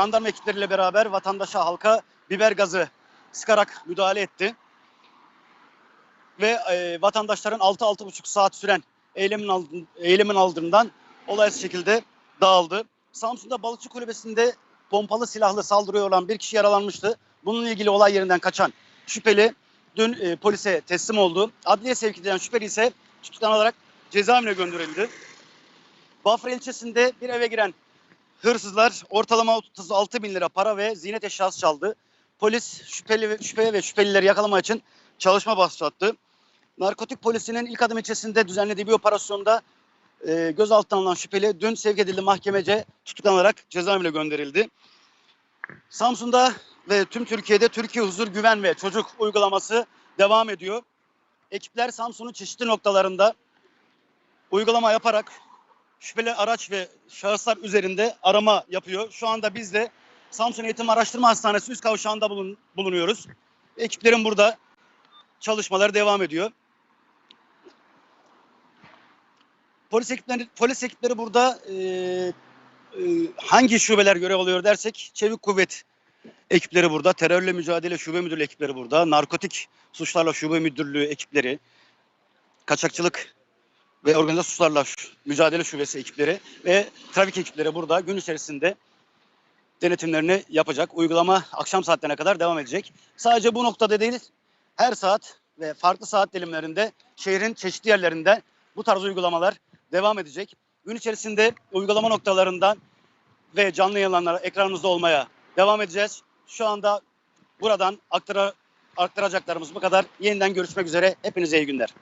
jandarma ekipleriyle beraber vatandaşa, halka biber gazı sıkarak müdahale etti. Ve e, vatandaşların 6-6,5 saat süren eylemin, eylemin ardından olaysız şekilde dağıldı. Samsun'da balıkçı kulübesinde pompalı silahlı saldırıya olan bir kişi yaralanmıştı. Bununla ilgili olay yerinden kaçan şüpheli dün e, polise teslim oldu. Adliye sevk edilen şüpheli ise tutuklanarak cezaevine gönderildi. Bafra ilçesinde bir eve giren hırsızlar ortalama 36 bin lira para ve ziynet eşyası çaldı. Polis şüpheli ve, şüpheli ve şüphelileri yakalama için çalışma başlattı. Narkotik polisinin ilk adım ilçesinde düzenlediği bir operasyonda e, gözaltına alınan şüpheli dün sevk edildi mahkemece tutuklanarak cezaevine gönderildi. Samsun'da ve tüm Türkiye'de Türkiye Huzur Güven ve Çocuk uygulaması devam ediyor. Ekipler Samsun'un çeşitli noktalarında uygulama yaparak şüpheli araç ve şahıslar üzerinde arama yapıyor. Şu anda biz de Samsun Eğitim Araştırma Hastanesi üst kavşağında bulun- bulunuyoruz. Ekiplerin burada çalışmaları devam ediyor. Polis ekipleri, polis ekipleri burada e, e, hangi şubeler görev alıyor dersek Çevik Kuvvet ekipleri burada, terörle mücadele şube müdürlüğü ekipleri burada, narkotik suçlarla şube müdürlüğü ekipleri, kaçakçılık ve organize suçlarla mücadele şubesi ekipleri ve trafik ekipleri burada gün içerisinde denetimlerini yapacak. Uygulama akşam saatlerine kadar devam edecek. Sadece bu noktada değil, her saat ve farklı saat dilimlerinde şehrin çeşitli yerlerinde bu tarz uygulamalar devam edecek. Gün içerisinde uygulama noktalarından ve canlı yayınlanlar ekranımızda olmaya devam edeceğiz. Şu anda buradan aktara, aktaracaklarımız bu kadar. Yeniden görüşmek üzere. Hepinize iyi günler.